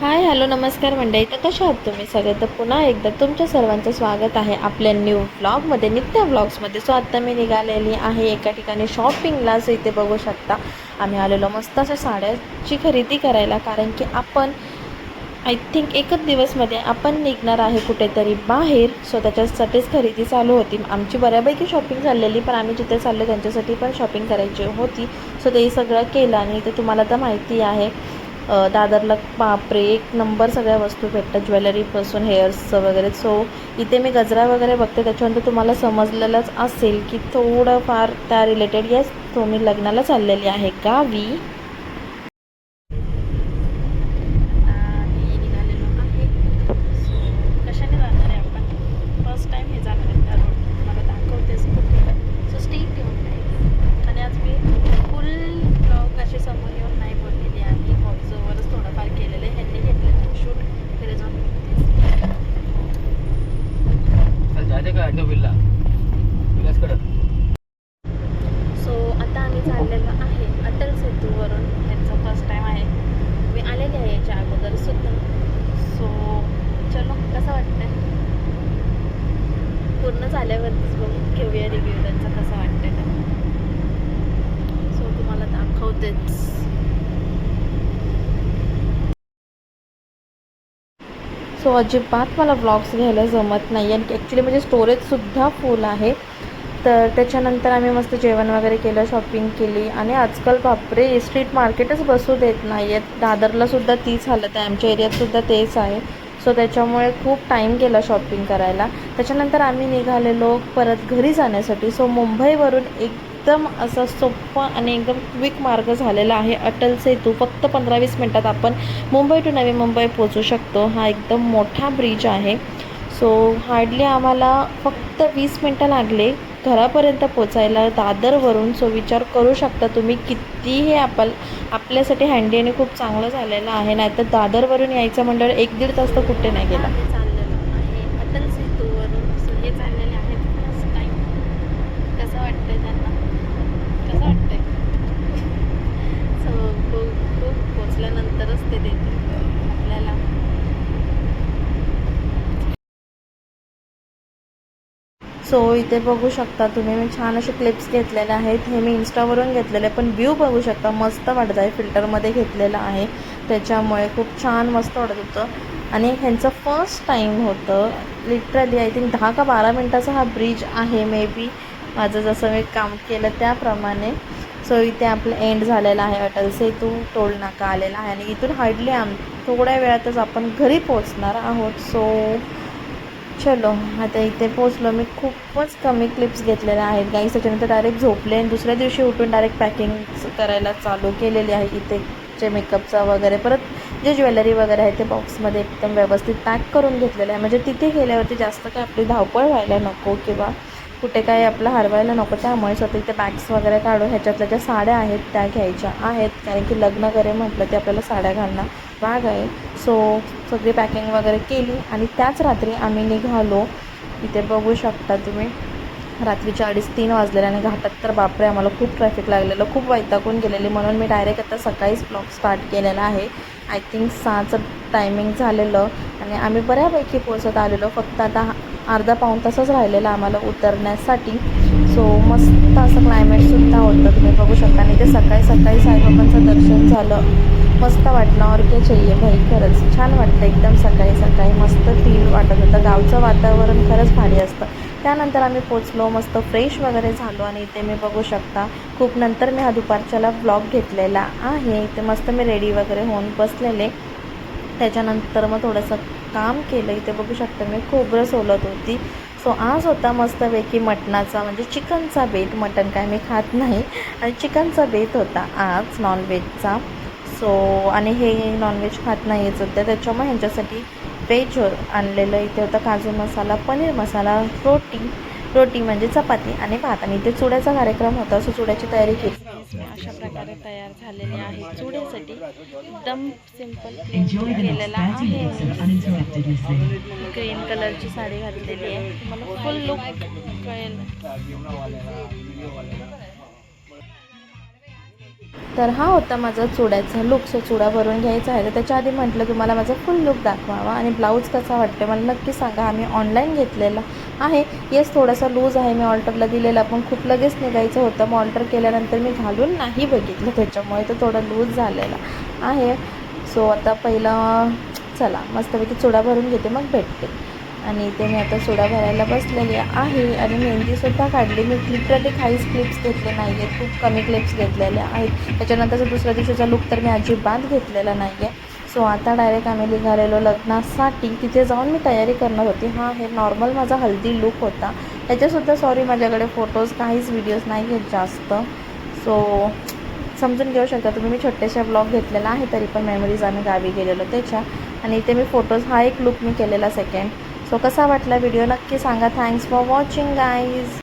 Hi hello नमस्कार मंडळी. तर कशा आहात तुम्ही? सगळे तर पुन्हा एकदा तुमच्या सर्वांचं स्वागत आहे आपल्या न्यू व्लॉगमध्ये नित्या व्लॉग्समध्ये सो आत्ता मी निघालेली आहे एका ठिकाणी शॉपिंगला सो इथे बघू शकता आम्ही आलेलो मस्त अशा साड्याची खरेदी करायला. कारण की आपण आय थिंक एकच दिवसमध्ये आपण निघणार आहे कुठेतरी बाहेर. सो त्याच्यासाठीच खरेदी चालू होती. आमची बऱ्यापैकी शॉपिंग झालेली पण आम्ही जिथे चाललो त्यांच्यासाठी पण शॉपिंग करायची होती. सो ते सगळं केलं आणि ते तुम्हाला तर माहिती आहे. दादरला बापरे एक नंबर सगळ्या वस्तू भेटतात ज्वेलरीपासून हेअर्सचं वगैरे. सो इथे मी गजरा वगैरे बघते त्याच्यानंतर तुम्हाला समजलेलंच असेल की थोडंफार त्या रिलेटेड येस तुम्ही लग्नाला चाललेली आहे का वी निघालेलो आहे सो कशाने जाणार आहे आपण फर्स्ट टाईम हे जाणार आहे त्या रोड मला दाखवतेच कुठे सो स्टे ठेवून आणि आज मी फुल ब्लॉग असे समोर येऊन नाही बोललेली आहे व्हॉइस ओव्हरच थोडंफार केलेलं आहे ह्यांनी घेतलेलं शूट तिकडे जाऊन बघतेच. चल जायचं सो आता आम्ही चाललेलो आहे अटल सेतूवरून. यांचा फर्स्ट टाईम आहे. मी आलेली आहे याच्या अगोदर सुद्धा. सो चलो कसं वाटतंय? पूर्ण झाल्यावरतीच बघून घेऊया रिव्ह्यू त्यांचा कसा वाटतंय. ते सो तुम्हाला दाखवतेच. सो अजिबात मला ब्लॉग्स घ्यायला जमत नाही. आणि ॲक्च्युली म्हणजे स्टोरेजसुद्धा फुल आहे. तर त्याच्यानंतर आम्ही मस्त जेवण वगैरे केलं शॉपिंग केली. आणि आजकाल बापरे स्ट्रीट मार्केटच बसू देत नाही आहेत दादरलासुद्धा तीच हालत आहे. आमच्या एरियातसुद्धा तेच आहे. सो त्याच्यामुळे खूप टाईम गेला शॉपिंग करायला. त्याच्यानंतर आम्ही निघालेलो परत घरी जाण्यासाठी. सो मुंबईवरून एक एकदम असा सोपा आणि एकदम क्विक मार्ग झालेला आहे. अटल सेतू फक्त पंधरा वीस मिनटात आपण मुंबई टू नवी मुंबई पोचू शकतो. हा एकदम मोठा ब्रिज आहे. सो हार्डली आम्हाला फक्त वीस मिनटं लागले घरापर्यंत पोचायला दादरवरून. सो विचार करू शकता तुम्ही कितीही आपल आपल्यासाठी हँडी आणि खूप चांगलं झालेलं आहे. नाहीतर दादरवरून यायचं म्हणल्यावर एक दीड तास तर कुठे नाही गेला. चाललेलं आहे. अटल सेतूवरून हे चाललेले आहेत. फर्स्ट टाईम कसं वाटतं त्यांना? कसं वाटतंय? सो खूप खूप पोचल्यानंतरच ते आपल्याला. सो इथे बघू शकता तुम्ही मी छान असे क्लिप्स घेतलेले आहेत. हे मी इन्स्टावरून घेतलेले पण व्ह्यू बघू शकता मस्त वाटत आहे. फिल्टरमध्ये घेतलेलं आहे. त्याच्यामुळे खूप छान मस्त वाटत होतं. आणि ह्यांचं फर्स्ट टाईम होतं. लिटरली आय थिंक दहा का बारा मिनटाचा हा ब्रिज आहे मे बी माझं जसं मी काम केलं त्याप्रमाणे. सो इथे आपलं एंड झालेला आहे अटल. सेतू टोल नाका आलेला आहे. आणि इथून हार्डली आम थोड्या वेळातच आपण घरी पोचणार आहोत. सो चलो. आता इथे पोचलो मी खूपच कमी क्लिप्स घेतलेल्या आहेत गाईस त्याच्यानंतर डायरेक्ट झोपले. आणि दुसऱ्या दिवशी उठून डायरेक्ट पॅकिंग करायला चालू केलेली आहे. इथे जे मेकअपचा वगैरे परत जे ज्वेलरी वगैरे आहे ते बॉक्समध्ये एकदम व्यवस्थित पॅक करून घेतलेलं आहे. म्हणजे तिथे गेल्यावरती जास्त काय आपली धावपळ व्हायला नको किंवा कुठे काही आपलं हरवायला नको त्यामुळे स्वतः इथे बॅग्स वगैरे काढून ह्याच्यातल्या ज्या साड्या आहेत त्या घ्यायच्या आहेत. कारण की लग्न करे म्हटलं ते आपल्याला साड्या घालणं भाग आहे. सो सगळी पॅकिंग वगैरे केली आणि त्याच रात्री आम्ही निघालो. इथे बघू शकता तुम्ही रात्रीच्या अडीच तीन वाजलेले आणि घाटात तर बापरे आम्हाला खूप ट्रॅफिक लागलेलं खूप वैतागून गेलेली. म्हणून मी डायरेक्ट आता सकाळीच ब्लॉग स्टार्ट केलेला आहे. आय थिंक सहाचं टायमिंग झालेलं आणि आम्ही बऱ्यापैकी पोचत आलेलो. फक्त आता अर्धा पाऊण तासच राहिलेला आम्हाला उतरण्यासाठी. सो मस्त असं क्लायमेटसुद्धा होतं. तुम्ही बघू शकता. आणि ते सकाळी सकाळी साईबाबांचं दर्शन झालं. मस्त वाटलं. और के चाहिए? भाई खरंच छान वाटतं एकदम सकाळी सकाळी मस्त फील वाटत होतं. गावचं वातावरण खरंच भारी असतं. त्यानंतर आम्ही पोचलो मस्त फ्रेश वगैरे झालो. आणि इथे मी बघू शकता खूप नंतर मी हा दुपारच्याला ब्लॉग घेतलेला आहे. इथे मस्त मी रेडी वगैरे होऊन बसलेले. त्याच्यानंतर मग थोडंसं काम केलं इथे बघू शकता मी खोबरं सोलत होती. सो आज होता मस्तपैकी मटणाचा म्हणजे चिकनचा बेत मटण काय मी खात नाही. आणि चिकनचा बेत होता आज नॉनव्हेजचा सो आणि हे नॉनव्हेज खात नाहीच होतं. त्याच्यामुळे ह्यांच्यासाठी व्हेज आणलेलं इथे होतं काजू मसाला पनीर मसाला रोटी. रोटी म्हणजे चपाती आणि भात. आणि इथे चुड्याचा कार्यक्रम होता सो चुड्याची तयारी केली. प्रकारे तयार झालेले आहे चुड्यासाठी एकदम सिंपल केलेला आहे. ग्रीन कलरची साडी घातलेली आहे. मला फुल लुक कळेल. तर हा होता माझा चुड्याचा लुक सो चुडा भरून घ्यायचा आहे. तर त्याच्या आधी म्हटलं तुम्हाला माझा फुल लुक दाखवावा आणि ब्लाऊज कसा वाटते मला नक्की सांगा. आम्ही ऑनलाईन घेतलेला आहे. येस थोडासा लूज आहे. मी ऑल्टरला दिलेला पण खूप लगेच निघायचं होतं. मग ऑल्टर केल्यानंतर मी घालून नाही बघितलं त्याच्यामुळे तो थोडा लूज झालेला आहे. सो आता पहिलं चला मस्तपैकी चुडा भरून घेते मग भेटते. आणि इथे मी आता सोडा भरायला बसलेली आहे आणि मेहंदीसुद्धा काढली. मी लिटरली काहीच क्लिप्स घेतले नाही आहेत खूप कमी क्लिप्स घेतलेल्या आहेत. त्याच्यानंतरचा दुसऱ्या दिवशीचा लुक तर मी अजिबात घेतलेला नाही आहे सो आता डायरेक्ट आम्ही निघालेलो लग्नासाठी. तिथे जाऊन मी तयारी करणार होती. हा हे नॉर्मल माझा हल्दी लुक होता. त्याच्यासुद्धा सॉरी माझ्याकडे फोटोज काहीच व्हिडिओज नाही आहेत जास्त. सो समजून घेऊ शकता तुम्ही. मी छोटेशा ब्लॉग घेतलेला आहे तरी पण मेमरीज आम्ही गावी गेलेलो त्याच्या. आणि इथे मी फोटोज हा एक लुक मी केलेला सेकंड सो कसा वाटला व्हिडिओ नक्की सांगा. Thanks for watching guys